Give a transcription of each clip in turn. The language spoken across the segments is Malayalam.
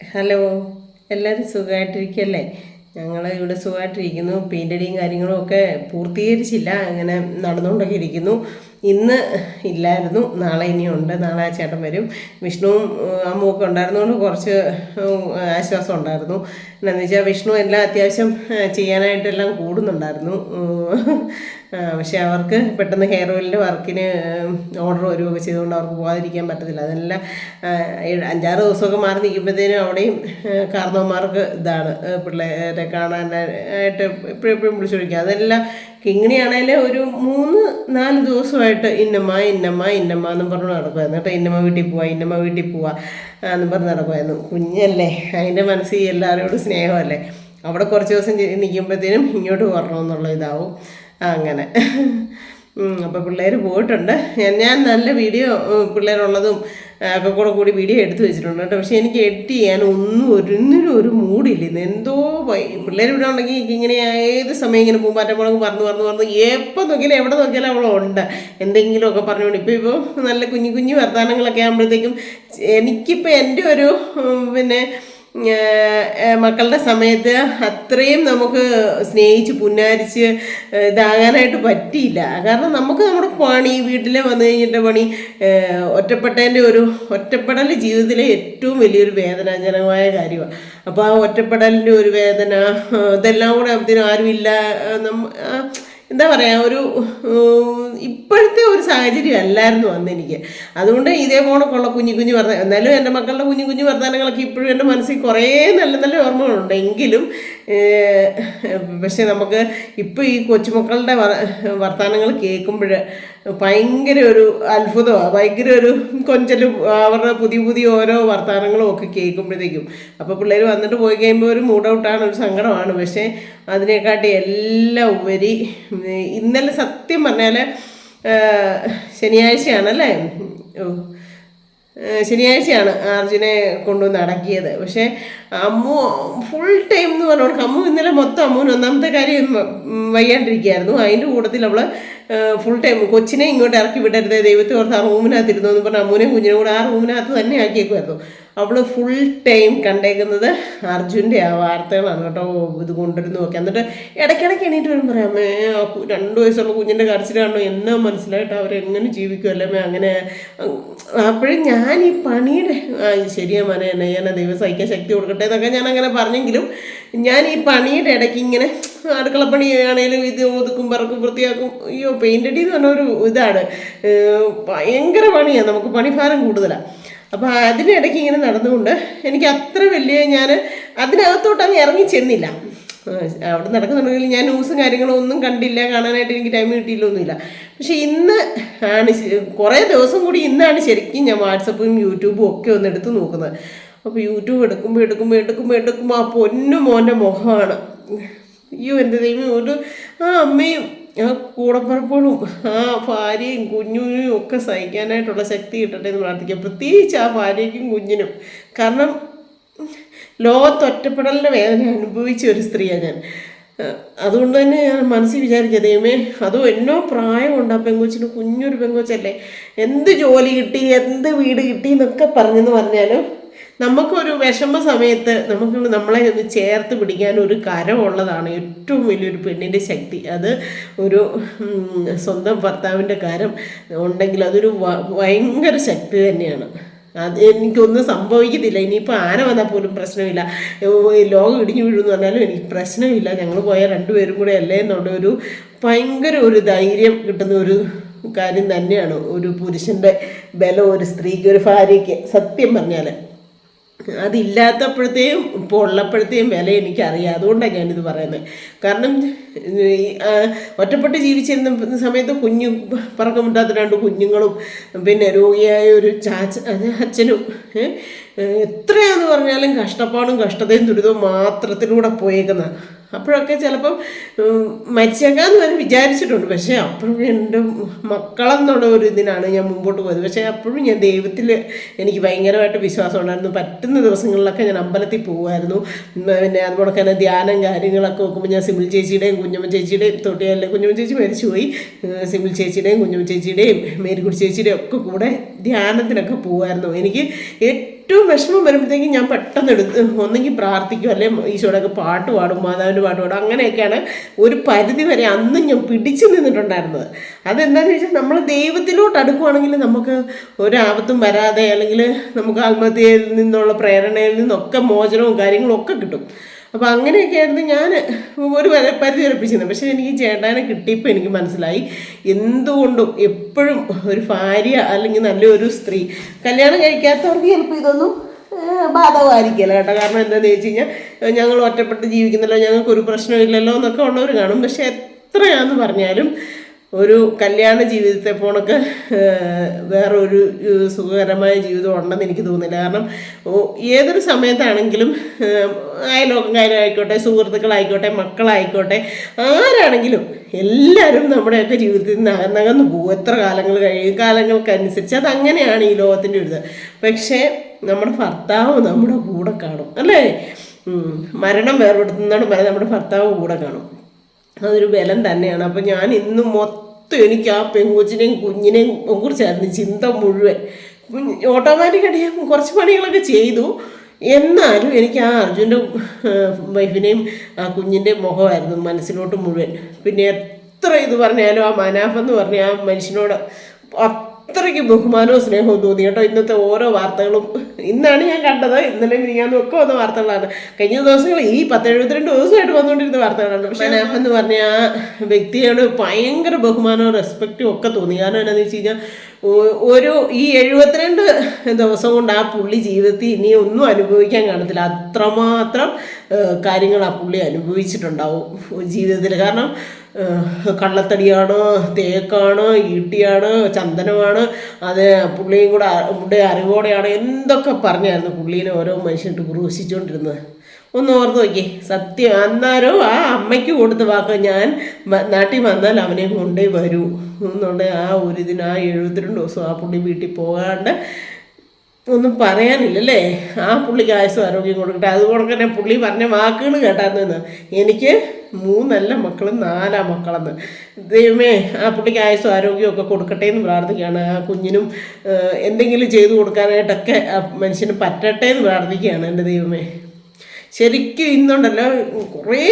ഹലോ എല്ലാവരും സുഖമായിട്ടിരിക്കല്ലേ ഞങ്ങൾ ഇവിടെ സുഖമായിട്ടിരിക്കുന്നു പെയിന്റടിയും കാര്യങ്ങളും ഒക്കെ പൂർത്തീകരിച്ചില്ല. അങ്ങനെ നടന്നുകൊണ്ടൊക്കെ ഇരിക്കുന്നു. ഇന്ന് ഇല്ലായിരുന്നു. നാളെ ഇനിയുണ്ട്. നാളെ ആ ചേട്ടൻ വരും. വിഷ്ണുവും അമ്മുവൊക്കെ ഉണ്ടായിരുന്നുകൊണ്ട് കുറച്ച് ആശ്വാസം ഉണ്ടായിരുന്നു. എന്താണെന്ന് വെച്ചാൽ വിഷ്ണു എല്ലാം അത്യാവശ്യം ചെയ്യാനായിട്ടെല്ലാം കൂടുന്നുണ്ടായിരുന്നു. പക്ഷേ അവർക്ക് പെട്ടെന്ന് ഹെയർ ഓയിലിന്റെ വർക്കിന് ഓർഡർ വരികയൊക്കെ ചെയ്തുകൊണ്ട് അവർക്ക് പോകാതിരിക്കാൻ പറ്റത്തില്ല. അതെല്ലാം അഞ്ചാറ് ദിവസമൊക്കെ മാറി നിൽക്കുമ്പോഴത്തേനും അവിടെയും കാർന്നവന്മാർക്ക് ഇതാണ് പിള്ളേരെ കാണാനായിട്ട് എപ്പോഴും എപ്പോഴും വിളിച്ചു വിളിക്കുക. അതെല്ലാം കിങ്ങിണിയാണേൽ ഒരു മൂന്ന് നാല് ദിവസമായിട്ട് ഇന്നമ്മ ഇന്നമ്മ ഇന്നമ്മ എന്നും പറഞ്ഞു നടക്കുമായിരുന്നു കേട്ടോ ഇന്നമ്മ വീട്ടിൽ പോവാ ഇന്നമ്മ വീട്ടിൽ പോവാ എന്നും പറഞ്ഞ് നടക്കുമായിരുന്നു കുഞ്ഞല്ലേ അതിന്റെ മനസ്സിൽ എല്ലാവരോടും സ്നേഹമല്ലേ? അവിടെ കുറച്ച് ദിവസം നിൽക്കുമ്പോഴത്തേനും ഇങ്ങോട്ട് വരണമെന്നുള്ള ഇതാവും. അങ്ങനെ. അപ്പോൾ പിള്ളേർ പോയിട്ടുണ്ട്. ഞാൻ- നല്ല വീഡിയോ പിള്ളേരുള്ളതും ഒക്കെ കൂടെ കൂടി വീഡിയോ എടുത്തു വെച്ചിട്ടുണ്ട് കേട്ടോ. പക്ഷേ എനിക്ക് എഡിറ്റ് ചെയ്യാൻ ഒന്നും ഒരുന്നിനും ഒരു മൂടില്ല എന്തോ പിള്ളേർ ഇവിടെ ഉണ്ടെങ്കിൽ ഇങ്ങനെ ഏത് സമയം ഇങ്ങനെ പൂമ്പാറ്റ മുളക് പറഞ്ഞു പറഞ്ഞു പറഞ്ഞു എപ്പോൾ നോക്കിയാലും എവിടെ നോക്കിയാലും അവളുണ്ട് എന്തെങ്കിലുമൊക്കെ പറഞ്ഞുകൊണ്ട് ഇപ്പോൾ ഇപ്പോൾ നല്ല കുഞ്ഞു കുഞ്ഞു വർത്തമാനങ്ങളൊക്കെ ആകുമ്പോഴത്തേക്കും എനിക്കിപ്പോൾ എന്റെ ഒരു പിന്നെ മക്കളുടെ സമയത്ത് അത്രയും നമുക്ക് സ്നേഹിച്ച് പുന്നാരിച്ച് ഇതാകാനായിട്ട് പറ്റിയില്ല. കാരണം നമുക്ക് നമ്മുടെ പണി വീട്ടിലെ വന്നു കഴിഞ്ഞിട്ട് പണി ഒറ്റപ്പെട്ടതിന്റെ ഒരു ഒറ്റപ്പെടൽ ജീവിതത്തിലെ ഏറ്റവും വലിയൊരു വേദനാജനകമായ കാര്യമാണ് അപ്പോൾ ആ ഒറ്റപ്പെടലിന്റെ ഒരു വേദന ഇതെല്ലാം കൂടെ ആകുമ്പോഴത്തേനും ആരുമില്ല എന്താ പറയുക ഒരു ഇപ്പോഴത്തെ ഒരു സാഹചര്യം അല്ലായിരുന്നു അന്ന് എനിക്ക് അതുകൊണ്ട് ഇതേ പോണക്കുള്ള കുഞ്ഞു കുഞ്ഞു വർദ്ധന എന്നാലും എന്റെ മക്കളുടെ കുഞ്ഞു കുഞ്ഞു വർത്തമാനങ്ങളൊക്കെ ഇപ്പോഴും എന്റെ മനസ്സിൽ കുറേ നല്ല നല്ല ഓർമ്മകളുണ്ട്. എങ്കിലും പക്ഷെ നമുക്ക് ഇപ്പോൾ ഈ കൊച്ചുമക്കളുടെ വർ വർത്തമാനങ്ങൾ കേൾക്കുമ്പോൾ ഭയങ്കര ഒരു അത്ഭുതമാണ് ഭയങ്കര ഒരു കൊഞ്ചലും അവരുടെ പുതിയ പുതിയ ഓരോ വർത്തമാനങ്ങളും ഒക്കെ കേൾക്കുമ്പോഴത്തേക്കും. അപ്പോൾ പിള്ളേർ വന്നിട്ട് പോയി കഴിയുമ്പോൾ ഒരു മൂഡ് ഔട്ടാണ് ഒരു സങ്കടമാണ്. പക്ഷേ അതിനെക്കാട്ടി എല്ലാം ഉപരി ഇന്നലെ സത്യം പറഞ്ഞാൽ ശനിയാഴ്ചയാണല്ലേ? ഓ ശനിയാഴ്ചയാണ് അർജുനെ കൊണ്ടുവന്ന് അടക്കിയത്. പക്ഷേ അമ്മു ഫുൾ ടൈം എന്ന് പറഞ്ഞോണ്ട് അമ്മു ഇന്നലെ മൊത്തം അമ്മുവിന് ഒന്നാമത്തെ കാര്യം വയ്യാണ്ടിരിക്കുകയായിരുന്നു. അതിന്റെ കൂട്ടത്തിൽ അവൾ ഫുൾ ടൈം കൊച്ചിനെ ഇങ്ങോട്ട് ഇറക്കി വിടരുത് ദൈവത്തെ ഓർത്ത് ആ റൂമിനകത്ത് ഇരുന്നു എന്ന് പറഞ്ഞാൽ അമ്മുവിനെയും കുഞ്ഞിനെ കൂടെ ആ റൂമിനകത്ത് തന്നെ ആക്കിയേക്കുമായിരുന്നു അവൾ ഫുൾ ടൈം കണ്ടേക്കുന്നത് അർജുന്റെ ആ വാർത്തകളാണ് കേട്ടോ. ഇത് കൊണ്ടുവരുന്നു നോക്കി എന്നിട്ട് ഇടയ്ക്കിടയ്ക്ക് എണീറ്റ് വരും പറയാം രണ്ട് വയസ്സുള്ള കുഞ്ഞിന്റെ കരച്ചിലാണോ എന്നാ മനസ്സിലായിട്ട് അവരെങ്ങനെ ജീവിക്കുമല്ലേ അമ്മേ? അങ്ങനെ അപ്പോഴും ഞാൻ ഈ പണിയുടെ ശരിയാ മനെ എന്നെ ഞാൻ ദൈവം സഹിക്കാൻ ശക്തി കൊടുക്കട്ടെ എന്നൊക്കെ ഞാൻ അങ്ങനെ പറഞ്ഞെങ്കിലും ഞാൻ ഈ പണിയുടെ ഇടയ്ക്ക് ഇങ്ങനെ അടുക്കളപ്പണി ആണെങ്കിലും ഇത് ഒതുക്കും പറക്കും വൃത്തിയാക്കും അയ്യോ പെയിന്റ് അടി എന്ന് പറഞ്ഞ ഒരു ഇതാണ്. ഭയങ്കര പണിയാണ് നമുക്ക് പണിഭാരം കൂടുതലാണ് അപ്പോൾ അതിനിടയ്ക്ക് ഇങ്ങനെ നടന്നുകൊണ്ട് എനിക്ക് അത്ര വലിയ ഞാൻ അതിനകത്തോട്ട് അങ്ങ് ഇറങ്ങി ചെന്നില്ല. അവിടെ നടക്കുന്നുണ്ടെങ്കിൽ ഞാൻ ന്യൂസും കാര്യങ്ങളും ഒന്നും കണ്ടില്ല. കാണാനായിട്ട് എനിക്ക് ടൈം കിട്ടിയില്ലൊന്നുമില്ല. പക്ഷേ ഇന്ന് ആണ് കുറേ ദിവസം കൂടി ഇന്നാണ് ശരിക്കും ഞാൻ വാട്സപ്പും യൂട്യൂബും ഒക്കെ ഒന്ന് എടുത്ത് നോക്കുന്നത്. അപ്പോൾ യൂട്യൂബ് എടുക്കുമ്പോൾ എടുക്കുമ്പോൾ എടുക്കുമ്പോൾ എടുക്കുമ്പോൾ ആ പൊന്നു മോന്റെ മുഖമാണ്. അയ്യോ എന്റെ ദൈവം ഒരു ആ അമ്മയും കൂടപ്പറപ്പുകളും ആ ഭാര്യയും കുഞ്ഞിനും ഒക്കെ സഹിക്കാനായിട്ടുള്ള ശക്തി കിട്ടട്ടെ എന്ന് പ്രാർത്ഥിക്കാം. പ്രത്യേകിച്ച് ആ ഭാര്യയ്ക്കും കുഞ്ഞിനും. കാരണം ലോകത്തൊറ്റപ്പെടലിന്റെ വേദന അനുഭവിച്ച ഒരു സ്ത്രീയാണ് ഞാൻ. അതുകൊണ്ട് തന്നെ ഞാൻ മനസ്സിൽ വിചാരിക്കുക ദൈവമേ അതും എന്നോ പ്രായമുണ്ട് ആ പെങ്കൊച്ചിന് കുഞ്ഞൊരു പെങ്കൊച്ചല്ലേ? എന്ത് ജോലി കിട്ടി എന്ത് വീട് കിട്ടി എന്നൊക്കെ പറഞ്ഞെന്ന് പറഞ്ഞാലും നമുക്കൊരു വിഷമ സമയത്ത് നമുക്ക് നമ്മളെ ഒന്ന് ചേർത്ത് പിടിക്കാൻ ഒരു കരമുള്ളതാണ് ഏറ്റവും വലിയൊരു പെണ്ണിന്റെ ശക്തി. അത് ഒരു സ്വന്തം ഭർത്താവിന്റെ കരം ഉണ്ടെങ്കിൽ അതൊരു ഭയങ്കര ശക്തി തന്നെയാണ്. അത് എനിക്കൊന്നും സംഭവിക്കത്തില്ല. ഇനിയിപ്പോൾ ആന വന്നാൽ പോലും പ്രശ്നമില്ല. ലോകം ഇടിഞ്ഞു വീഴുമെന്ന് പറഞ്ഞാലും എനിക്ക് പ്രശ്നമില്ല. ഞങ്ങൾ പോയ രണ്ടുപേരും കൂടെ അല്ലേ എന്നുള്ള ഒരു ഭയങ്കര ഒരു ധൈര്യം കിട്ടുന്ന ഒരു കാര്യം തന്നെയാണ് ഒരു പുരുഷന്റെ ബലം ഒരു സ്ത്രീക്ക് ഒരു ഭാര്യയ്ക്ക്. സത്യം പറഞ്ഞാൽ അതില്ലാത്തപ്പോഴത്തെയും ഇപ്പോൾ ഉള്ളപ്പോഴത്തെയും വില എനിക്കറിയാം. അതുകൊണ്ടാണ് ഞാനിത് പറയുന്നത്. കാരണം ഒറ്റപ്പെട്ട് ജീവിച്ചിരുന്ന സമയത്ത് കുഞ്ഞു പറക്കം മുട്ടാത്ത രണ്ട് കുഞ്ഞുങ്ങളും പിന്നെ രോഗിയായ ഒരു ചാച്ച അച്ഛനും എത്രയാന്ന് പറഞ്ഞാലും കഷ്ടപ്പാടും കഷ്ടതയും ദുരിതവും മാത്രത്തിലൂടെ പോയേക്കുന്ന അപ്പോഴൊക്കെ ചിലപ്പം മരിച്ചേക്കാന്ന് വരെ വിചാരിച്ചിട്ടുണ്ട്. പക്ഷേ അപ്പോഴും എന്റെ മക്കളെന്നുള്ള ഒരു ഇതിനാണ് ഞാൻ മുമ്പോട്ട് പോയത്. പക്ഷേ അപ്പോഴും ഞാൻ ദൈവത്തിൽ എനിക്ക് ഭയങ്കരമായിട്ട് വിശ്വാസം ഉണ്ടായിരുന്നു. പറ്റുന്ന ദിവസങ്ങളിലൊക്കെ ഞാൻ അമ്പലത്തിൽ പോകുമായിരുന്നു പിന്നെ അതുപോലെ തന്നെ ധ്യാനം കാര്യങ്ങളൊക്കെ നോക്കുമ്പോൾ ഞാൻ സിമിൽ ചേച്ചിയുടെയും കുഞ്ഞമ്മ ചേച്ചിയുടെയും തൊട്ടിയല്ലേ കുഞ്ഞമ്മ ചേച്ചി മരിച്ചുപോയി. പോയി സിമിൽ ചേച്ചിയുടെയും കുഞ്ഞമ്മ ചേച്ചിയുടെയും മേരിക്കുടി ചേച്ചിയുടെയും ഒക്കെ കൂടെ ധ്യാനത്തിനൊക്കെ പോകുമായിരുന്നു എനിക്ക് ഏറ്റവും ഏറ്റവും വിഷമം വരുമ്പോഴത്തേക്കും ഞാൻ പെട്ടെന്ന് എടുത്ത് ഒന്നെങ്കിൽ പ്രാർത്ഥിക്കും അല്ലെ? ഈശോടൊക്കെ പാട്ട് പാടും മാതാവിന്റെ പാട്ട് പാടും അങ്ങനെയൊക്കെയാണ് ഒരു പരിധി വരെ അന്നും ഞാൻ പിടിച്ചു നിന്നിട്ടുണ്ടായിരുന്നത്. അതെന്താണെന്ന് വെച്ചാൽ നമ്മൾ ദൈവത്തിലോട്ട് അടുക്കുവാണെങ്കിൽ നമുക്ക് ഒരാപത്തും വരാതെ അല്ലെങ്കിൽ നമുക്ക് ആത്മഹത്യയിൽ നിന്നുള്ള പ്രേരണയിൽ നിന്നൊക്കെ മോചനവും കാര്യങ്ങളും ഒക്കെ കിട്ടും. അപ്പോൾ അങ്ങനെയൊക്കെ ആയിരുന്നു ഞാൻ ഒരു പരിധി ഉറപ്പിച്ചിരുന്നത് പക്ഷേ എനിക്ക് ചേട്ടാനെ കിട്ടിയപ്പോൾ എനിക്ക് മനസ്സിലായി എന്തുകൊണ്ടും എപ്പോഴും ഒരു ഭാര്യ അല്ലെങ്കിൽ നല്ലൊരു സ്ത്രീ കല്യാണം കഴിക്കാത്തവർക്ക് ചിലപ്പോൾ ഇതൊന്നും ബാധകമായിരിക്കില്ല കേട്ടോ. കാരണം എന്താണെന്ന് വെച്ച് കഴിഞ്ഞാൽ ഞങ്ങൾ ഒറ്റപ്പെട്ട് ജീവിക്കുന്നല്ലോ ഞങ്ങൾക്കൊരു പ്രശ്നമില്ലല്ലോ എന്നൊക്കെ ഉള്ളവർ കാണും. പക്ഷേ എത്രയാണെന്ന് പറഞ്ഞാലും ഒരു കല്യാണ ജീവിതത്തെ പോണക്ക് വേറൊരു സുഖകരമായ ജീവിതം ഉണ്ടെന്ന് എനിക്ക് തോന്നുന്നില്ല. കാരണം ഏതൊരു സമയത്താണെങ്കിലും ഏഹ്, അയൽവക്കക്കാരായിക്കോട്ടെ സുഹൃത്തുക്കളായിക്കോട്ടെ മക്കളായിക്കോട്ടെ ആരാണെങ്കിലും എല്ലാവരും നമ്മുടെയൊക്കെ ജീവിതത്തിൽ നിന്ന് അകന്നകന്ന് പോകും. എത്ര കാലങ്ങൾ കഴിയും കാലങ്ങൾക്കനുസരിച്ച് അതങ്ങനെയാണ് ഈ ലോകത്തിന്റെ ഒരു ഇത്. പക്ഷേ നമ്മുടെ ഭർത്താവ് നമ്മുടെ കൂടെ കാണും അല്ലേ. മരണം വേർപെടുത്തുന്നതാണ് പറയുന്നത് നമ്മുടെ ഭർത്താവ് കൂടെ കാണും. അതൊരു ബലം തന്നെയാണ്. അപ്പം ഞാൻ ഇന്നും മൊത്തം എനിക്ക് ആ പെങ്കൊച്ചിനെയും കുഞ്ഞിനെയും കുറിച്ചായിരുന്നു ചിന്ത മുഴുവൻ. ഓട്ടോമാറ്റിക്കായിട്ട് ഞാൻ കുറച്ച് പണികളൊക്കെ ചെയ്തു. എന്നാലും എനിക്ക് ആ അർജുന്റെ വൈഫിനെയും ആ കുഞ്ഞിന്റെ മുഖമായിരുന്നു മനസ്സിലോട്ട് മുഴുവൻ. പിന്നെ എത്ര ഇത് പറഞ്ഞാലും ആ മനാഫ് എന്ന് പറഞ്ഞ ആ മനുഷ്യനോട് അത്രയ്ക്ക് ബഹുമാനവും സ്നേഹവും തോന്നി. കേട്ടോ ഇന്നത്തെ ഓരോ വാർത്തകളും ഇന്നാണ് ഞാൻ കണ്ടത്. ഇന്നലെ ഞാൻ ഒക്കെ വന്ന വാർത്തകളാണ്. കഴിഞ്ഞ ദിവസങ്ങൾ ഈ പത്ത് എഴുപത്തിരണ്ട് ദിവസമായിട്ട് വന്നുകൊണ്ടിരുന്ന വാർത്തകളാണ്. പക്ഷേ ഞാൻ എന്ന് പറഞ്ഞ ആ വ്യക്തിയോട് ഭയങ്കര ബഹുമാനവും റെസ്പെക്റ്റും ഒക്കെ തോന്നി കാരണം എന്താണെന്ന് വെച്ച് കഴിഞ്ഞാൽ ഒരു ഈ എഴുപത്തിരണ്ട് ദിവസം കൊണ്ട് ആ പുള്ളി ജീവിതത്തിൽ ഇനി ഒന്നും അനുഭവിക്കാൻ കാണത്തില്ല. അത്രമാത്രം കാര്യങ്ങൾ ആ പുള്ളി അനുഭവിച്ചിട്ടുണ്ടാവും ജീവിതത്തിൽ കാരണം കള്ളത്തടിയാണ് തേക്കാണ് ഈട്ടിയാണ് ചന്ദനമാണ് അത് പുള്ളിയും കൂടെ അറിവോടെയാണ്. എന്തൊക്കെ പറഞ്ഞായിരുന്നു പുള്ളീനെ ഓരോ മനുഷ്യനിട്ട് ക്രൂശിച്ചുകൊണ്ടിരുന്നത് ഒന്ന് ഓർത്ത് നോക്കി സത്യം അന്നേരം ആ അമ്മയ്ക്ക് കൊടുത്ത വാക്ക് ഞാൻ നാട്ടിൽ വന്നാൽ അവനെ കൊണ്ടേ വരൂ. എന്നുള്ള ആ ഒരു ഇതിന് ആ എഴുപത്തിരണ്ട് ദിവസം ആ പുള്ളി വീട്ടിൽ പോകാണ്ട് ഒന്നും പറയാനില്ലല്ലേ? ആ പുള്ളിക്ക് ആയുസ് ആരോഗ്യം കൊടുക്കട്ടെ. അതുകൊണ്ട് തന്നെ പുള്ളി പറഞ്ഞ വാക്കുകൾ കേട്ടായിരുന്നു എനിക്ക് മൂന്നല്ല മക്കളും നാലാ മക്കളെന്ന്. ദൈവമേ ആ പുള്ളിക്ക് ആയുസും ആരോഗ്യവും ഒക്കെ കൊടുക്കട്ടെ എന്ന് പ്രാർത്ഥിക്കുകയാണ്. ആ കുഞ്ഞിനും എന്തെങ്കിലും ചെയ്തു കൊടുക്കാനായിട്ടൊക്കെ മനുഷ്യന് പറ്റട്ടെ എന്ന് പ്രാർത്ഥിക്കുകയാണ് എന്റെ ദൈവമേ. ശരിക്കും ഇന്നുണ്ടല്ലോ കുറേ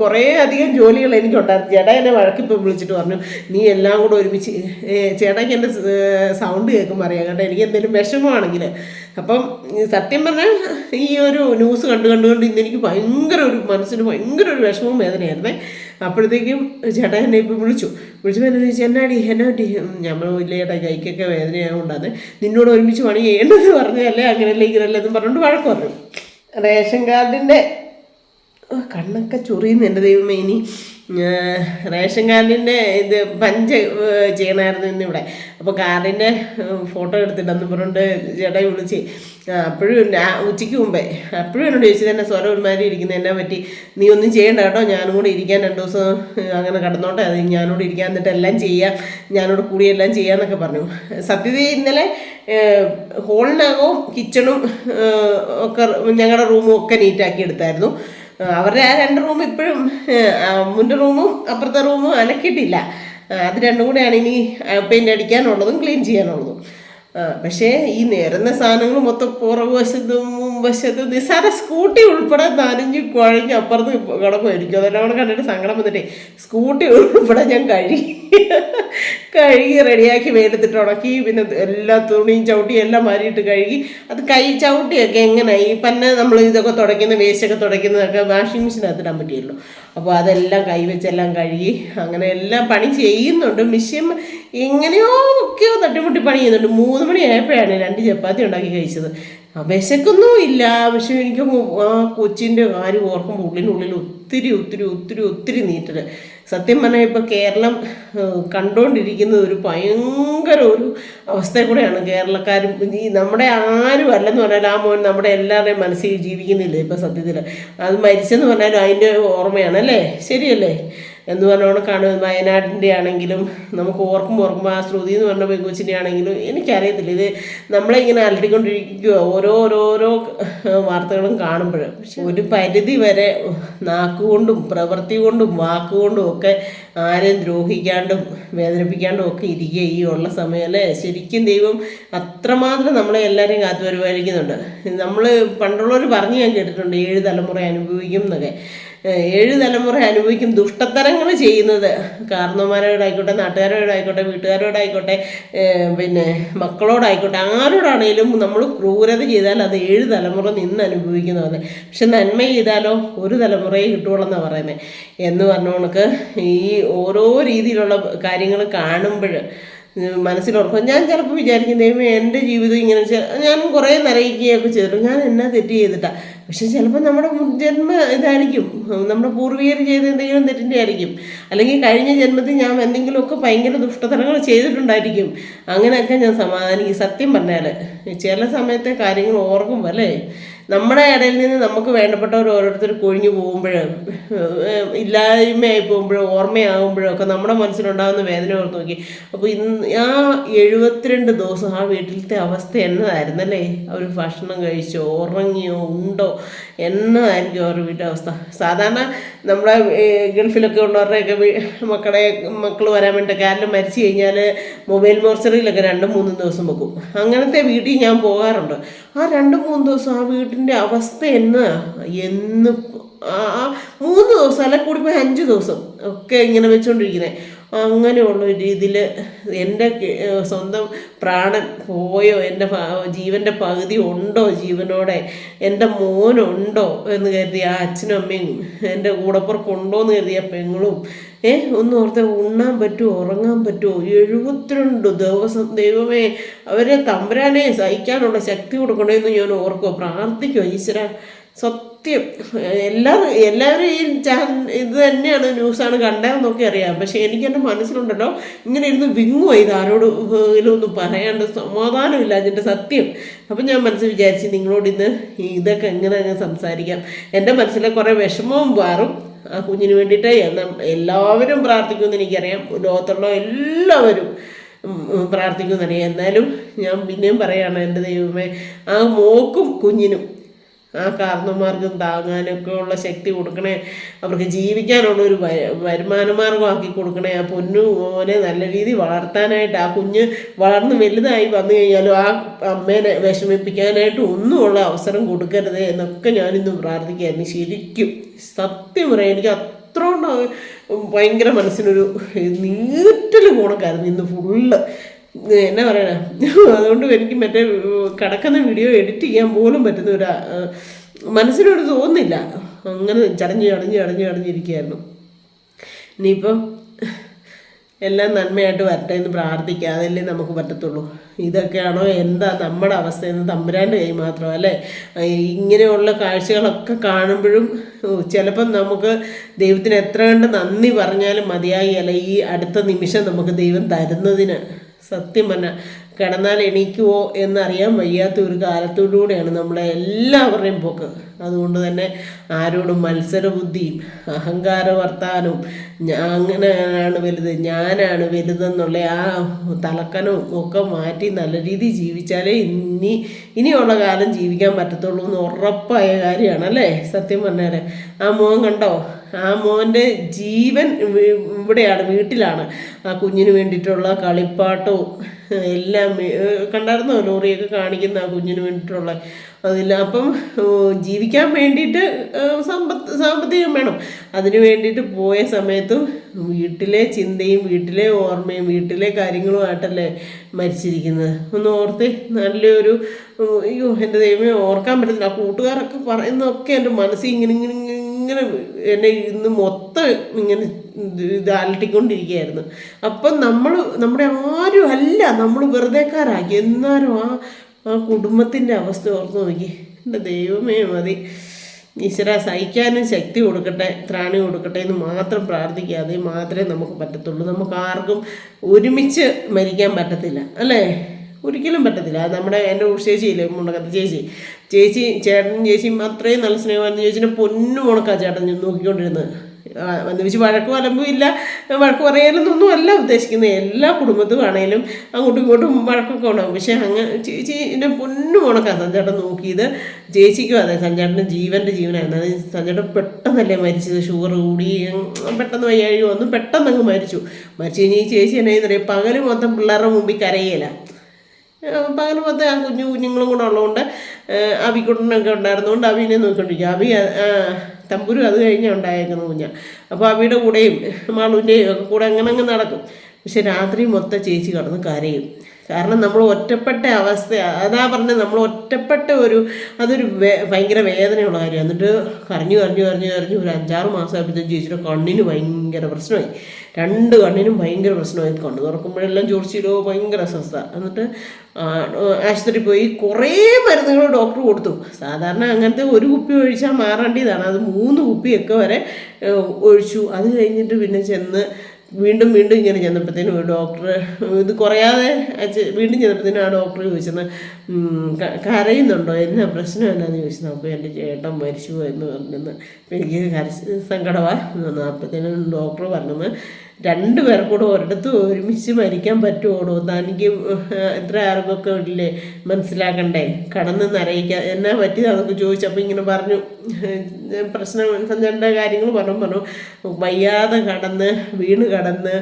കുറേ അധികം ജോലികൾ എനിക്കുണ്ടായിരുന്നു. ചേട്ടാ എന്നെ വഴക്കിപ്പോൾ വിളിച്ചിട്ട് പറഞ്ഞു നീ എല്ലാം കൂടെ ഒരുമിച്ച് ചേട്ടായ്ക്ക് എന്റെ സൗണ്ട് കേൾക്കുമ്പോൾ അറിയാം കേട്ടോ എനിക്ക് എന്തെങ്കിലും വിഷമമാണെങ്കിൽ. അപ്പം സത്യം പറഞ്ഞാൽ ഈ ഒരു ന്യൂസ് കണ്ടു കണ്ടുകൊണ്ട് ഇന്ന് എനിക്ക് ഭയങ്കര ഒരു മനസ്സിന് ഭയങ്കര ഒരു വിഷമവും വേദനയായിരുന്നേ. അപ്പോഴത്തേക്കും ചേട്ടാ എന്നെ ഇപ്പോൾ വിളിച്ചു. വിളിച്ചപ്പോൾ എന്നെ ചോദിച്ചു എന്നാടി എന്നാ പറ്റി ഞമ്മൾ ഇല്ല ചേട്ടാ കൈക്കൊക്കെ വേദനയാകൊണ്ടാണ് നിന്നോട് ഒരുമിച്ച് പണി ചെയ്യേണ്ടതെന്ന് പറഞ്ഞതല്ലേ അങ്ങനെയല്ലേ ഇങ്ങനെയല്ലേ എന്ന് പറഞ്ഞുകൊണ്ട് വഴക്ക് പറഞ്ഞു. റേഷൻ കാർഡിന്റെ കണ്ണൊക്കെ ചൊറിയുന്നുണ്ട് ദൈവമേ ഇനി റേഷൻ കാർഡിന്റെ ഇത് പഞ്ച് ചെയ്യണമായിരുന്നു ഇന്നിവിടെ. അപ്പോൾ കാർഡിന്റെ ഫോട്ടോ എടുത്തിട്ടെന്ന് പറഞ്ഞുകൊണ്ട് ചേട്ടായി വിളിച്ച് അപ്പോഴും ഉച്ചയ്ക്ക് മുമ്പേ അപ്പോഴും എന്നോട് ചോദിച്ചത് തന്നെ സ്വരം ഒരുമാതിരി ഇരിക്കുന്നത് എന്നെ പറ്റി? നീ ഒന്നും ചെയ്യണ്ട കേട്ടോ ഞാനും കൂടെ ഇരിക്കാൻ രണ്ട് ദിവസം അങ്ങനെ കടന്നോട്ടെ അത് ഞാനോട് ഇരിക്കാൻ എന്നിട്ട് എല്ലാം ചെയ്യാം ഞാനോട് കൂടി എല്ലാം ചെയ്യാമെന്നൊക്കെ പറഞ്ഞു. സത്യത ഇന്നലെ ഹോളിനകവും കിച്ചണും ഒക്കെ ഞങ്ങളുടെ റൂമും ഒക്കെ നീറ്റാക്കി എടുത്തായിരുന്നു. അവരുടെ ആ രണ്ട് റൂം ഇപ്പോഴും മുന്റെ റൂമും അപ്പുറത്തെ റൂമും അനക്കിട്ടില്ല അത് രണ്ടും കൂടെയാണ് ഇനി പെയിന്റ് അടിക്കാനുള്ളതും ക്ലീൻ ചെയ്യാനുള്ളതും. പക്ഷേ ഈ നേരുന്ന സാധനങ്ങൾ മൊത്തം പുറകുവശത്തും മുൻവശത്തും നിസ്സാര സ്കൂട്ടി ഉൾപ്പെടെ നനഞ്ഞ് കുഴഞ്ഞ് അപ്പുറത്ത് കിടക്കുമായിരിക്കും അതെല്ലാം കൂടെ കണ്ടിട്ട് സങ്കടം വന്നിട്ടേ സ്കൂട്ടി ഉൾപ്പെടെ ഞാൻ കഴുകി കഴുകി റെഡിയാക്കി വെയിലത്തിട്ട് ഉണക്കി പിന്നെ എല്ലാ തുണിയും ചവിട്ടിയും എല്ലാം മാറിയിട്ട് കഴുകി അത് കൈ ചവിട്ടിയൊക്കെ എങ്ങനെ ഈ പന്നെ നമ്മൾ ഇതൊക്കെ തുടയ്ക്കുന്ന വേസ്റ്റൊക്കെ തുടയ്ക്കുന്നതൊക്കെ വാഷിംഗ് മെഷീനകത്ത് ഇടാൻ പറ്റിയല്ലോ. അപ്പോൾ അതെല്ലാം കൈവച്ചെല്ലാം കഴുകി അങ്ങനെ എല്ലാം പണി ചെയ്യുന്നുണ്ട്. മിഷ്യൻ എങ്ങനെയോ ഒക്കെയോ തട്ടിമുട്ടി പണി ചെയ്യുന്നുണ്ട്. മൂന്ന് മണി ആയപ്പോഴാണ് രണ്ട് ചപ്പാത്തി ഉണ്ടാക്കി കഴിച്ചത്. വിശക്കൊന്നും ഇല്ല പക്ഷെ എനിക്ക് ആ കൊച്ചിന്റെ കാര്യം ഓർക്കുമ്പോൾ ഉള്ളിനുള്ളിൽ ഒത്തിരി ഒത്തിരി ഒത്തിരി ഒത്തിരി നീറ്റൽ സത്യം പറഞ്ഞാൽ ഇപ്പോൾ കേരളം കണ്ടുകൊണ്ടിരിക്കുന്ന കണ്ടുകൊണ്ടിരിക്കുന്നത് ഒരു ഭയങ്കര ഒരു അവസ്ഥയിൽ കൂടെയാണ് കേരളക്കാരും. ഈ നമ്മുടെ ആരും അല്ലെന്ന് പറഞ്ഞാൽ ആ മോൻ നമ്മുടെ എല്ലാവരുടെയും മനസ്സിൽ ജീവിക്കുന്നില്ല ഇപ്പോൾ സത്യത്തിൽ അത് മരിച്ചെന്ന് പറഞ്ഞാലും അതിന്റെ ഓർമ്മയാണ് അല്ലേ? ശരിയല്ലേ? എന്ന് പറഞ്ഞോണം കാണും വയനാടിന്റെ ആണെങ്കിലും നമുക്ക് ഓർക്കുമ്പോൾ ഓർക്കുമ്പോൾ ആ ശ്രുതി എന്ന് പറഞ്ഞ പെങ്കുച്ചിന്റെ ആണെങ്കിലും എനിക്കറിയത്തില്ല. ഇത് നമ്മളെ ഇങ്ങനെ അലട്ടിക്കൊണ്ടിരിക്കുക ഓരോ ഓരോരോ വാർത്തകളും കാണുമ്പോൾ. പക്ഷെ ഒരു പരിധി വരെ നാക്കുകൊണ്ടും പ്രവൃത്തി കൊണ്ടും വാക്കുകൊണ്ടും ഒക്കെ ആരെയും ദ്രോഹിക്കാണ്ടും വേദനിപ്പിക്കാണ്ടും ഒക്കെ ഇരിക്കുക ഈ ഉള്ള സമയം അല്ലേ? ശരിക്കും ദൈവം അത്രമാത്രം നമ്മളെ എല്ലാവരെയും കാത്തു പരിപാലിക്കുന്നുണ്ട് നമ്മൾ പണ്ടുള്ളവർ പറഞ്ഞ് ഞാൻ കേട്ടിട്ടുണ്ട് ഏഴ് തലമുറ അനുഭവിക്കും എന്നൊക്കെ. ഏഴ് തലമുറ അനുഭവിക്കും ദുഷ്ടത്തരങ്ങൾ ചെയ്യുന്നത്. കാരണവന്മാരോടായിക്കോട്ടെ നാട്ടുകാരോടായിക്കോട്ടെ വീട്ടുകാരോടായിക്കോട്ടെ പിന്നെ മക്കളോടായിക്കോട്ടെ ആരോടാണേലും നമ്മൾ ക്രൂരത ചെയ്താൽ അത് ഏഴ് തലമുറ നിന്ന് അനുഭവിക്കുന്നതാണ്. പക്ഷെ നന്മ ചെയ്താലോ ഒരു തലമുറയെ കിട്ടുകയുള്ളെന്നാണ് പറയുന്നത് എന്ന് പറഞ്ഞ കണക്ക് ഈ ഓരോ രീതിയിലുള്ള കാര്യങ്ങൾ കാണുമ്പോൾ മനസ്സിലോർക്കും ഞാൻ ചിലപ്പോൾ വിചാരിക്കും ദൈവം എന്റെ ജീവിതം ഇങ്ങനെ ഞാൻ കുറേ നിറയിക്കുകയൊക്കെ ചെയ്തിട്ടുണ്ട്. ഞാൻ എന്നാ തെറ്റ് ചെയ്തിട്ടാ? പക്ഷെ ചിലപ്പോൾ നമ്മുടെ ജന്മ ഇതായിരിക്കും. നമ്മുടെ പൂർവികർ ചെയ്ത എന്തെങ്കിലും തെറ്റിന്റെ ആയിരിക്കും. അല്ലെങ്കിൽ കഴിഞ്ഞ ജന്മത്തിൽ ഞാൻ എന്തെങ്കിലുമൊക്കെ ഭയങ്കര ദുഷ്ടതരങ്ങൾ ചെയ്തിട്ടുണ്ടായിരിക്കും. അങ്ങനെയൊക്കെ ഞാൻ സമാധാനിക്കും സത്യം പറഞ്ഞാൽ ചില സമയത്തെ കാര്യങ്ങൾ ഓർക്കുമ്പോൾ അല്ലേ? നമ്മുടെ ഇടയിൽ നിന്ന് നമുക്ക് വേണ്ടപ്പെട്ടവർ ഓരോരുത്തർ കൊഴിഞ്ഞു പോകുമ്പോൾ ഇല്ലായ്മയായി പോകുമ്പോഴോ ഓർമ്മയാകുമ്പോഴോ ഒക്കെ നമ്മുടെ മനസ്സിലുണ്ടാകുന്ന വേദന ഓർത്ത് നോക്കി. അപ്പോൾ ഇന്ന് ആ എഴുപത്തിരണ്ട് ദിവസം ആ വീട്ടിലത്തെ അവസ്ഥ എന്നതായിരുന്നല്ലേ? അവർ ഭക്ഷണം കഴിച്ചോ ഉറങ്ങിയോ ഉണ്ടോ? എന്നതായിരിക്കും അവരുടെ വീട്ടിലെ അവസ്ഥ. സാധാരണ നമ്മുടെ ഏഹ്, ഗൾഫിലൊക്കെ ഉള്ളവരുടെയൊക്കെ മക്കളെ മക്കൾ വരാൻ വേണ്ടിയിട്ട് കാരണം മരിച്ചു കഴിഞ്ഞാൽ മൊബൈൽ മോർച്ചറിയിലൊക്കെ രണ്ടും മൂന്നും ദിവസം വെക്കും. അങ്ങനത്തെ വീട്ടിൽ ഞാൻ പോകാറുണ്ട്. ആ രണ്ടും മൂന്ന് ദിവസം ആ വീട്ടിന്റെ അവസ്ഥ എന്ന് എന്ന് ആ മൂന്ന് ദിവസം അല്ല കൂടിപ്പോയി അഞ്ച് ദിവസം ഒക്കെ ഇങ്ങനെ വെച്ചുകൊണ്ടിരിക്കുന്നത് അങ്ങനെയുള്ള രീതിയിൽ എന്റെ സ്വന്തം പ്രാണൻ പോയോ എന്റെ ജീവന്റെ പകുതി ഉണ്ടോ ജീവനോടെ എന്റെ മോനുണ്ടോ എന്ന് കരുതി ആ അച്ഛനും അമ്മയും എന്റെ കൂടപ്പുറപ്പുണ്ടോ എന്ന് കരുതിയ പെങ്ങളും ഏ ഒന്ന് ഓർത്ത് ഉണ്ണാൻ പറ്റുമോ ഉറങ്ങാൻ പറ്റുമോ എഴുപത്തിരണ്ട് ദിവസം ദൈവമേ അവരെ തമ്പുരാനെ സഹിക്കാനുള്ള ശക്തി കൊടുക്കണമെന്ന് ഞാൻ ഓർക്കുമോ പ്രാർത്ഥിക്കുമോ ഈശ്വര. സത്യം. എല്ലാ എല്ലാവരും ഈ ഇത് തന്നെയാണ് ന്യൂസാണ് കണ്ടതെന്ന് നോക്കി അറിയാം. പക്ഷെ എനിക്ക് എന്റെ മനസ്സിലുണ്ടല്ലോ ഇങ്ങനെ ഇരുന്ന് വിങ്ങുമായി ഇത് ആരോട് ഒന്നും പറയാണ്ട് സമാധാനമില്ല അതിന്റെ സത്യം. അപ്പം ഞാൻ മനസ്സിൽ വിചാരിച്ച് നിങ്ങളോട് ഇന്ന് ഇതൊക്കെ എങ്ങനെ അങ്ങ് സംസാരിക്കാം. എന്റെ മനസ്സിലെ കുറേ വിഷമവും മാറും ആ കുഞ്ഞിന് വേണ്ടിയിട്ട് എല്ലാവരും പ്രാർത്ഥിക്കുമെന്ന് എനിക്കറിയാം. ലോകത്തുള്ള എല്ലാവരും പ്രാർത്ഥിക്കുമെന്നറിയാം എന്നാലും ഞാൻ പിന്നെയും പറയുകയാണ് എന്റെ ദൈവമേ ആ മോക്കും കുഞ്ഞിനും ആ കാരണന്മാർക്കും താങ്ങാനൊക്കെ ഉള്ള ശക്തി കൊടുക്കണേ. അവർക്ക് ജീവിക്കാനുള്ള ഒരു വരുമാന മാർഗമാക്കി കൊടുക്കണേ. ആ പൊന്നു മോനെ നല്ല രീതിയിൽ വളർത്താനായിട്ട് ആ കുഞ്ഞ് വളർന്ന് വലുതായി വന്നു കഴിഞ്ഞാലും ആ അമ്മേനെ വിഷമിപ്പിക്കാനായിട്ട് ഒന്നുമുള്ള അവസരം കൊടുക്കരുത് എന്നൊക്കെ ഞാനിന്ന് പ്രാർത്ഥിക്കായിരുന്നു ശരിക്കും സത്യം പറയാം എനിക്ക് അത്രോണ്ട് ഭയങ്കര മനസ്സിനൊരു നീറ്റൽ പോണക്കായിരുന്നു ഇന്ന് ഫുള്ള് എന്നാ പറയണ? അതുകൊണ്ട് എനിക്ക് മറ്റേ കിടക്കുന്ന വീഡിയോ എഡിറ്റ് ചെയ്യാൻ പോലും പറ്റുന്ന ഒരു മനസ്സിനോട് തോന്നുന്നില്ല അങ്ങനെ ചടഞ്ഞ് ചടഞ്ഞ് ചടഞ്ഞ് ചടഞ്ഞിരിക്കുകയായിരുന്നു ഇനിയിപ്പം എല്ലാം നന്മയായിട്ട് വരട്ടെ എന്ന് പ്രാർത്ഥിക്കുക അതല്ലേ നമുക്ക് പറ്റത്തുള്ളൂ. ഇതൊക്കെയാണോ എന്താ നമ്മുടെ അവസ്ഥയെന്ന് തമ്പുരാന്റെ കൈ മാത്രം അല്ലേ? ഇങ്ങനെയുള്ള കാഴ്ചകളൊക്കെ കാണുമ്പോഴും ചിലപ്പം നമുക്ക് ദൈവത്തിന് എത്ര കണ്ട് നന്ദി പറഞ്ഞാലും മതിയായി അല്ല ഈ അടുത്ത നിമിഷം നമുക്ക് ദൈവം തരുന്നതിന്. സത്യം പറഞ്ഞാൽ കിടന്നാൽ എണീക്കുവോ എന്നറിയാൻ വയ്യാത്ത ഒരു കാലത്തോടുകൂടെയാണ് നമ്മളെ എല്ലാവരുടെയും പോക്ക്. അതുകൊണ്ട് തന്നെ ആരോടും മത്സരബുദ്ധിയും അഹങ്കാര വർത്താനവും അങ്ങനെയാണ് വലുത് ഞാനാണ് വലുതെന്നുള്ള ആ തലക്കനവും ഒക്കെ മാറ്റി നല്ല രീതിയിൽ ജീവിച്ചാലേ ഇനി ഇനിയുള്ള കാലം ജീവിക്കാൻ പറ്റത്തുള്ളൂ എന്ന് ഉറപ്പായ കാര്യമാണ് അല്ലേ സത്യം പറഞ്ഞാൽ ആ മോൻ കണ്ടോ? ആ മോന്റെ ജീവൻ ഇവിടെയാണ് വീട്ടിലാണ്. ആ കുഞ്ഞിന് വേണ്ടിയിട്ടുള്ള കളിപ്പാട്ടവും എല്ലാം കണ്ടായിരുന്നോ? ലോറിയൊക്കെ കാണിക്കുന്ന ആ കുഞ്ഞിന് വേണ്ടിയിട്ടുള്ള അതില്ല. അപ്പം ജീവിക്കാൻ വേണ്ടിയിട്ട് സമ്പത്ത് സാമ്പത്തികം വേണം. അതിന് വേണ്ടിയിട്ട് പോയ സമയത്തും വീട്ടിലെ ചിന്തയും വീട്ടിലെ ഓർമ്മയും വീട്ടിലെ കാര്യങ്ങളുമായിട്ടല്ലേ മരിച്ചിരിക്കുന്നത്. ഒന്ന് ഓർത്ത് നല്ലൊരു അയ്യോ എന്റെ ദൈവമേ ഓർക്കാൻ പറ്റുന്നില്ല ആ കൂട്ടുകാരൊക്കെ പറയുന്നതൊക്കെ എന്റെ മനസ്സിൽ ഇങ്ങനെ ഇങ്ങനെ ഇങ്ങനെ എന്നെ ഇന്ന് മൊത്തം ഇങ്ങനെ ഇത് അലട്ടിക്കൊണ്ടിരിക്കുകയായിരുന്നു. അപ്പം നമ്മൾ നമ്മുടെ ആരും അല്ല. നമ്മൾ വെറുതെക്കാരാക്കി എന്നാലും ആ ആ കുടുംബത്തിന്റെ അവസ്ഥ ഓർത്ത് നോക്കി. എന്റെ ദൈവമേ മതി. ഈശ്വര സഹിക്കാനും ശക്തി കൊടുക്കട്ടെ ത്രാണി കൊടുക്കട്ടെ എന്ന് മാത്രം പ്രാർത്ഥിക്കാതെ മാത്രമേ നമുക്ക് പറ്റത്തുള്ളൂ. നമുക്ക് ആർക്കും ഒരുമിച്ച് മരിക്കാൻ പറ്റത്തില്ല അല്ലേ? ഒരിക്കലും പറ്റത്തില്ല. അത് നമ്മുടെ എന്റെ ചേച്ചിയില്ലേ മുണ്ടക്കത്ത് ചേച്ചി. ചേച്ചി ചേട്ടനും ചേച്ചിയും അത്രയും നല്ല സ്നേഹമായിരുന്നു. ചേച്ചിനെ പൊന്നു ഉണക്കാ ചേട്ടൻ നോക്കിക്കൊണ്ടിരുന്നത്. ആ, എന്ന് വെച്ച് വഴക്ക് വലമ്പും ഇല്ല. വഴക്ക് പറയാനൊന്നും അല്ല ഉദ്ദേശിക്കുന്നത്. എല്ലാ കുടുംബത്തും ആണെങ്കിലും അങ്ങോട്ടും ഇങ്ങോട്ടും വഴക്കൊക്കെ ഉണ്ടാകും പക്ഷേ അങ്ങനെ ചേച്ചി എന്നെ പൊന്നു പോണക്കാ സഞ്ചേട്ടൻ നോക്കിയത്. ചേച്ചിക്കും അതെ സഞ്ചേട്ടന്റെ ജീവന്റെ ജീവനായിരുന്നു. അത് സഞ്ചേട്ടൻ പെട്ടെന്നല്ലേ മരിച്ചത്. ഷുഗർ കൂടി പെട്ടെന്ന് വയ്യാഴി വന്നു. പെട്ടെന്ന് അങ്ങ് മരിച്ചു. മരിച്ചു കഴിഞ്ഞാൽ ഈ ചേച്ചി എന്നെ പറയുക പകൽ മൊത്തം പിള്ളേരുടെ മുമ്പിൽ കരയില്ല പകൽ മൊത്തം ആ കുഞ്ഞു കുഞ്ഞുങ്ങളും കൂടെ ഉള്ളതുകൊണ്ട് അവിക്കുട്ടനൊക്കെ ഉണ്ടായിരുന്നുകൊണ്ട് അവിനെ നോക്കിക്കൊണ്ടിരിക്കും. അവി തമ്പുരു അത് കഴിഞ്ഞാൽ ഉണ്ടായേക്കുന്ന കുഞ്ഞ. അപ്പോൾ അവിയുടെ കൂടെയും മാളുവിന്റെയും ഒക്കെ കൂടെ അങ്ങനെ അങ്ങ് നടക്കും. പക്ഷെ രാത്രി മൊത്തം ചേച്ചി കടന്ന് കരയും. കാരണം നമ്മൾ ഒറ്റപ്പെട്ട അവസ്ഥ അതാ പറഞ്ഞത് നമ്മൾ ഒറ്റപ്പെട്ട ഒരു അതൊരു ഭയങ്കര വേദനയുള്ള കാര്യം. എന്നിട്ട് കരഞ്ഞു കരഞ്ഞു കരഞ്ഞു കരഞ്ഞു ഒരു അഞ്ചാറ് മാസം മാസമായപ്പോഴത്തേക്കും ചേച്ചിയുടെ കണ്ണിന് ഭയങ്കര പ്രശ്നമായി. രണ്ട് കണ്ണിനും ഭയങ്കര പ്രശ്നമായി കണ്ണ് തുറക്കുമ്പോഴെല്ലാം ചൊറിച്ചിലോ ഭയങ്കര അസ്വസ്ഥ. എന്നിട്ട് ആശുപത്രി പോയി കുറേ മരുന്നുകൾ ഡോക്ടർ കൊടുത്തു. സാധാരണ അങ്ങനത്തെ ഒരു കുപ്പി ഒഴിച്ചാൽ മാറേണ്ടതാണ്. അത് മൂന്ന് കുപ്പിയൊക്കെ വരെ ഒഴിച്ചു. അത് കഴിഞ്ഞിട്ട് പിന്നെ ചെന്ന് വീണ്ടും വീണ്ടും ഇങ്ങനെ ചെന്നപ്പോഴത്തേനും ഡോക്ടർ ഇത് കുറയാതെ വീണ്ടും ചെന്നപ്പോഴത്തേനും ആ ഡോക്ടർ ചോദിച്ചത് കരയുന്നുണ്ടോ? എന്നാ പ്രശ്നം എന്നാന്ന് ചോദിച്ചത് അപ്പോൾ എന്റെ ചേട്ടൻ മരിച്ചു എന്ന് പറഞ്ഞെന്ന് എനിക്ക് കര സങ്കടമാണ് അപ്പോഴത്തേനും ഡോക്ടർ പറഞ്ഞത് രണ്ട് പേർക്കും കൂടെ ഒരിടത്ത് ഒരുമിച്ച് മരിക്കാൻ പറ്റുമോ തനിക്ക് എത്ര ആർക്കൊക്കെ ഇല്ലേ മനസ്സിലാക്കണ്ടേ? കടന്ന് നിറയിക്കാൻ എന്നാ പറ്റിയതാണെന്നൊക്കെ ചോദിച്ചപ്പോൾ ഇങ്ങനെ പറഞ്ഞു. പ്രശ്നം സഞ്ചാരിന്റെ കാര്യങ്ങൾ പറഞ്ഞു പറഞ്ഞു. വയ്യാതെ കടന്ന് വീണ് കടന്ന്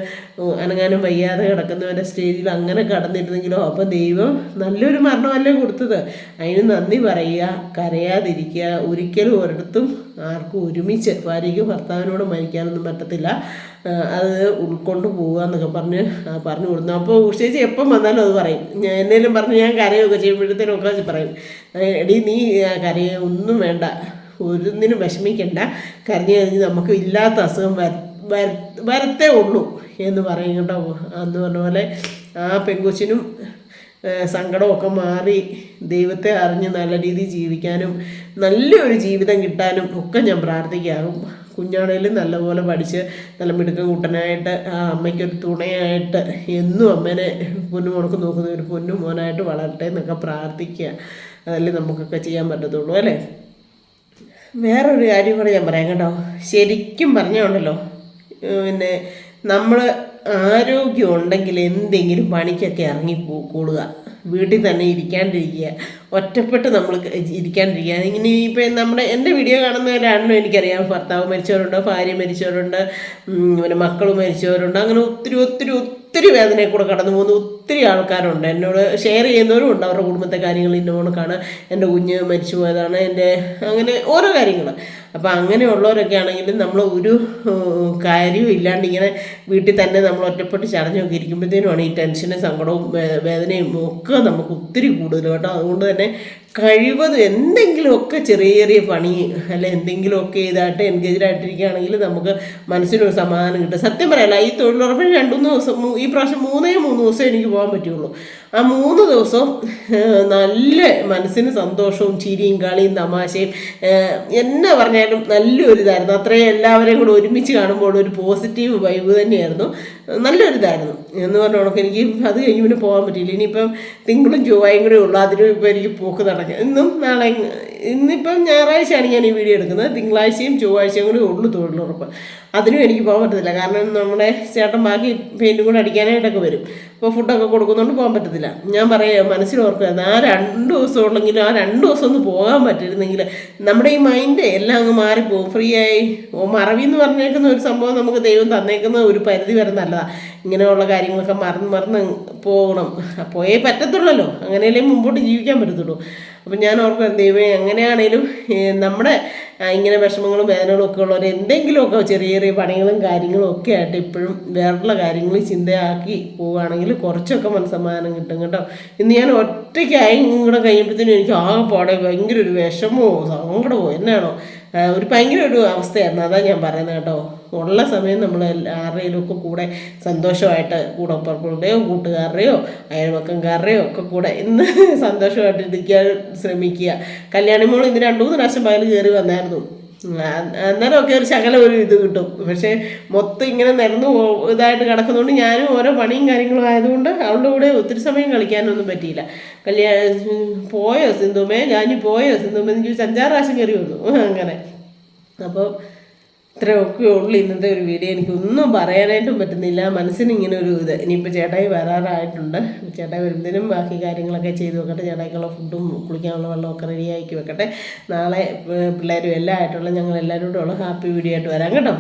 അനങ്ങാനും വയ്യാതെ കിടക്കുന്നവരുടെ സ്റ്റേജിൽ അങ്ങനെ കടന്നിരുന്നെങ്കിലോ? അപ്പോൾ ദൈവം നല്ലൊരു മരണമല്ലേ കൊടുത്തത്? അതിന് നന്ദി പറയുക കരയാതിരിക്കുക. ഒരിക്കലും ഒരിടത്തും ആർക്കും ഒരുമിച്ച് ഭാര്യയ്ക്ക് ഭർത്താവിനോട് മരിക്കാനൊന്നും പറ്റത്തില്ല. അത് ഉൾക്കൊണ്ട് പോവുക എന്നൊക്കെ പറഞ്ഞ് പറഞ്ഞു കൊടുത്തു. അപ്പോൾ ഉഷേച്ചി എപ്പം വന്നാലും അത് പറയും. ഞാൻ എന്നേലും പറഞ്ഞ് ഞാൻ കരയൊക്കെ ചെയ്യുമ്പോഴത്തേനും ഒക്കെ പറയും. എടി നീ കരയെ ഒന്നും വേണ്ട. ഒന്നിനും വിഷമിക്കണ്ട. കരഞ്ഞു കഴിഞ്ഞ് നമുക്ക് ഇല്ലാത്ത അസുഖം വര വര- വരത്തേ ഉള്ളൂ എന്ന് പറയും കേട്ടോ. അന്ന് പറഞ്ഞ പോലെ ആ പെങ്കൊച്ചിനും സങ്കടമൊക്കെ മാറി ദൈവത്തെ അറിഞ്ഞ് നല്ല രീതിയിൽ ജീവിക്കാനും നല്ലൊരു ജീവിതം കിട്ടാനും ഒക്കെ ഞാൻ പ്രാർത്ഥിക്കാകും കുഞ്ഞാണേലും നല്ലപോലെ പഠിച്ച് നല്ല മിടുക്ക കൂട്ടനായിട്ട് ആ അമ്മയ്ക്കൊരു തുണയായിട്ട് എന്നും അമ്മേനെ പൊന്നു മുണക്ക് നോക്കുന്ന ഒരു പൊന്നു മോനായിട്ട് വളരട്ടെ എന്നൊക്കെ പ്രാർത്ഥിക്കുക. അതല്ലേ നമുക്കൊക്കെ ചെയ്യാൻ പറ്റത്തുള്ളൂ അല്ലേ? വേറൊരു കാര്യം കൂടെ ഞാൻ പറയാം കേട്ടോ. ശരിക്കും പറഞ്ഞുണ്ടല്ലോ. പിന്നെ നമ്മൾ ആരോഗ്യം ഉണ്ടെങ്കിൽ എന്തെങ്കിലും പണിക്കൊക്കെ ഇറങ്ങി പോകൂടുക വീട്ടിൽ തന്നെ ഇരിക്കാണ്ടിരിക്കുക. ഒറ്റപ്പെട്ട് നമ്മൾ ഇരിക്കാണ്ടിരിക്കുക. ഇങ്ങനെ ഇപ്പം നമ്മുടെ എന്റെ വീഡിയോ കാണുന്നവരാണല്ലോ എനിക്കറിയാം. ഭർത്താവ് മരിച്ചവരുണ്ട് ഭാര്യ മരിച്ചവരുണ്ട് പിന്നെ മക്കൾ മരിച്ചവരുണ്ട്. അങ്ങനെ ഒത്തിരി ഒത്തിരി ഒത്തിരി വേദനയെ കൂടെ കടന്നു പോകുന്ന ഒത്തിരി ആൾക്കാരുണ്ട്. എന്നോട് ഷെയർ ചെയ്യുന്നവരും ഉണ്ട്. അവരുടെ കുടുംബത്തെ കാര്യങ്ങൾ ഇന്നോണക്കാണ് എന്റെ കുഞ്ഞ് മരിച്ചു പോയതാണ് എന്റെ അങ്ങനെ ഓരോ കാര്യങ്ങൾ. അപ്പോൾ അങ്ങനെയുള്ളവരൊക്കെ ആണെങ്കിലും നമ്മൾ ഒരു കാര്യവും ഇല്ലാണ്ട് ഇങ്ങനെ വീട്ടിൽ തന്നെ നമ്മൾ ഒറ്റപ്പെട്ട് ചടഞ്ഞൊക്കെ ഇരിക്കുമ്പോഴത്തേനുമാണ് ഈ ടെൻഷനും സങ്കടവും വേദനയും ഒക്കെ നമുക്ക് ഒത്തിരി കൂടുതൽ കേട്ടോ. അതുകൊണ്ട് തന്നെ കഴിവതും എന്തെങ്കിലുമൊക്കെ ചെറിയ ചെറിയ പണി അല്ലെ എന്തെങ്കിലുമൊക്കെ ഇതായിട്ട് എൻഗേജ്ഡ് ആയിട്ടിരിക്കുകയാണെങ്കിൽ നമുക്ക് മനസ്സിനൊരു സമാധാനം കിട്ടും. സത്യം പറയല്ല ഈ തൊഴിലുറപ്പിന് രണ്ടു മൂന്ന് ദിവസം ഈ പ്രാവശ്യം മൂന്നേ മൂന്ന് ദിവസം എനിക്ക് പോകാൻ പറ്റുള്ളൂ. ആ മൂന്ന് ദിവസം നല്ല മനസ്സിന് സന്തോഷവും ചിരിയും കളിയും തമാശയും എന്നെ എന്നാ പറഞ്ഞാലും നല്ലൊരു ഇതായിരുന്നു അത്രയും എല്ലാവരെയും കൂടെ ഒരുമിച്ച് കാണുമ്പോൾ ഒരു പോസിറ്റീവ് വൈബ് തന്നെയായിരുന്നു. നല്ലൊരു ഇതായിരുന്നു എന്ന് പറഞ്ഞ കണക്ക് എനിക്ക് അത് കഴിഞ്ഞ് പിന്നെ പോകാൻ പറ്റിയില്ല. ഇനിയിപ്പം തിങ്കളും ചൊവ്വായും കൂടെ ഉള്ളൂ. അതിനും ഇപ്പം എനിക്ക് പോക്ക് തടഞ്ഞു ഇന്നും നാളെ ഇന്നിപ്പം ഞായറാഴ്ചയാണ് ഞാൻ ഈ വീഡിയോ എടുക്കുന്നത്. തിങ്കളാഴ്ചയും ചൊവ്വാഴ്ചയും കൂടി ഉള്ളു തൊഴിലുറപ്പ് അതിനും എനിക്ക് പോകാൻ പറ്റത്തില്ല. കാരണം നമ്മുടെ ചേട്ടൻ ബാക്കി പെയിന്റും കൂടെ അടിക്കാനായിട്ടൊക്കെ വരും. അപ്പോൾ ഫുഡൊക്കെ കൊടുക്കുന്നതുകൊണ്ട് പോകാൻ പറ്റത്തില്ല. ഞാൻ പറയാം മനസ്സിലോർക്കുക ആ രണ്ട് ദിവസം ഉള്ളെങ്കിലും ആ രണ്ട് ദിവസം ഒന്ന് പോകാൻ പറ്റിയിരുന്നെങ്കിൽ നമ്മുടെ ഈ മൈൻഡ് എല്ലാം അങ്ങ് മാറിപ്പോകും ഫ്രീ ആയി. ഓ മറവി എന്ന് പറഞ്ഞേക്കുന്ന ഒരു സംഭവം നമുക്ക് ദൈവം തന്നേക്കുന്ന ഒരു പരിധി വരെ നല്ലതാണ് ഇങ്ങനെയുള്ള കാര്യങ്ങളൊക്കെ മറന്ന് മറന്ന് പോകണം. പോയേ പറ്റത്തുള്ളല്ലോ. അങ്ങനെയല്ലേ മുമ്പോട്ട് ജീവിക്കാൻ പറ്റത്തുള്ളൂ. അപ്പം ഞാൻ ഓർക്കും ദൈവം എങ്ങനെയാണേലും നമ്മുടെ ഇങ്ങനെ വിഷമങ്ങളും വേദനകളും ഒക്കെ ഉള്ളവർ എന്തെങ്കിലുമൊക്കെ ചെറിയ ചെറിയ പണികളും കാര്യങ്ങളും ഒക്കെ ആയിട്ട് ഇപ്പോഴും വേറുള്ള കാര്യങ്ങൾ ചിന്തയാക്കി പോവുകയാണെങ്കിൽ കുറച്ചൊക്കെ മനസ്സമാധാനം കിട്ടും കേട്ടോ. ഇന്ന് ഞാൻ ഒറ്റയ്ക്കായി ഇങ്ങോട്ട് കഴിയുമ്പോഴത്തേനും എനിക്ക് ആകെ പാടെ ഭയങ്കര ഒരു വിഷമമോ സങ്കടമോ എന്നാണോ? ഒരു ഭയങ്കര ഒരു അവസ്ഥയായിരുന്നു. അതാണ് ഞാൻ പറയുന്നത് കേട്ടോ. ഉള്ള സമയം നമ്മൾ ആരുടെയും ഒക്കെ കൂടെ സന്തോഷമായിട്ട് കൂടെ പുറപ്പെടുകയോ കൂട്ടുകാരുടെയോ അയൽവക്കംകാരുടെയോ ഒക്കെ കൂടെ ഇന്ന് സന്തോഷമായിട്ട് ഇരിക്കാൻ ശ്രമിക്കുക. കല്യാണിമോൾ ഇന്ന് രണ്ടു മൂന്ന് പ്രാവശ്യം പകൽ കയറി വന്നായിരുന്നു. അന്നേരമൊക്കെ ഒരു ശകലം ഒരു ഇത് കിട്ടും. പക്ഷേ മൊത്തം ഇങ്ങനെ നിരന്ന് ഇതായിട്ട് കിടക്കുന്നതുകൊണ്ട് ഞാനും ഓരോ പണിയും കാര്യങ്ങളും ആയതുകൊണ്ട് അവളുടെ കൂടെ ഒത്തിരി സമയം കളിക്കാനൊന്നും പറ്റിയില്ല. കല്യാണം പോയോ സിന്ധുമേ? ഞാൻ പോയോ സിന്ധുമേ? ചോദിച്ചാൽ അഞ്ചാറ് പ്രാവശ്യം കയറി വന്നു. അങ്ങനെ. അപ്പോൾ ഇത്രയൊക്കെ ഉള്ളു ഇന്നത്തെ ഒരു വീഡിയോ. എനിക്കൊന്നും പറയാനായിട്ടും പറ്റുന്നില്ല. മനസ്സിന് ഇങ്ങനെ ഒരു ഇത്. ഇനിയിപ്പോൾ ചേട്ടായി വരാറായിട്ടുണ്ട്. ചേട്ടായി വരുന്നതിനും ബാക്കി കാര്യങ്ങളൊക്കെ ചെയ്ത് വെക്കട്ടെ. ചേട്ടായിക്കുള്ള ഫുഡും കുളിക്കാനുള്ള വെള്ളമൊക്കെ റെഡിയാക്കി വെക്കട്ടെ. നാളെ പിള്ളേരും എല്ലാം ആയിട്ടുള്ള ഞങ്ങൾ എല്ലാവരും കൂടെ ഉള്ള ഹാപ്പി വീഡിയോ ആയിട്ട് വരാം കേട്ടോ.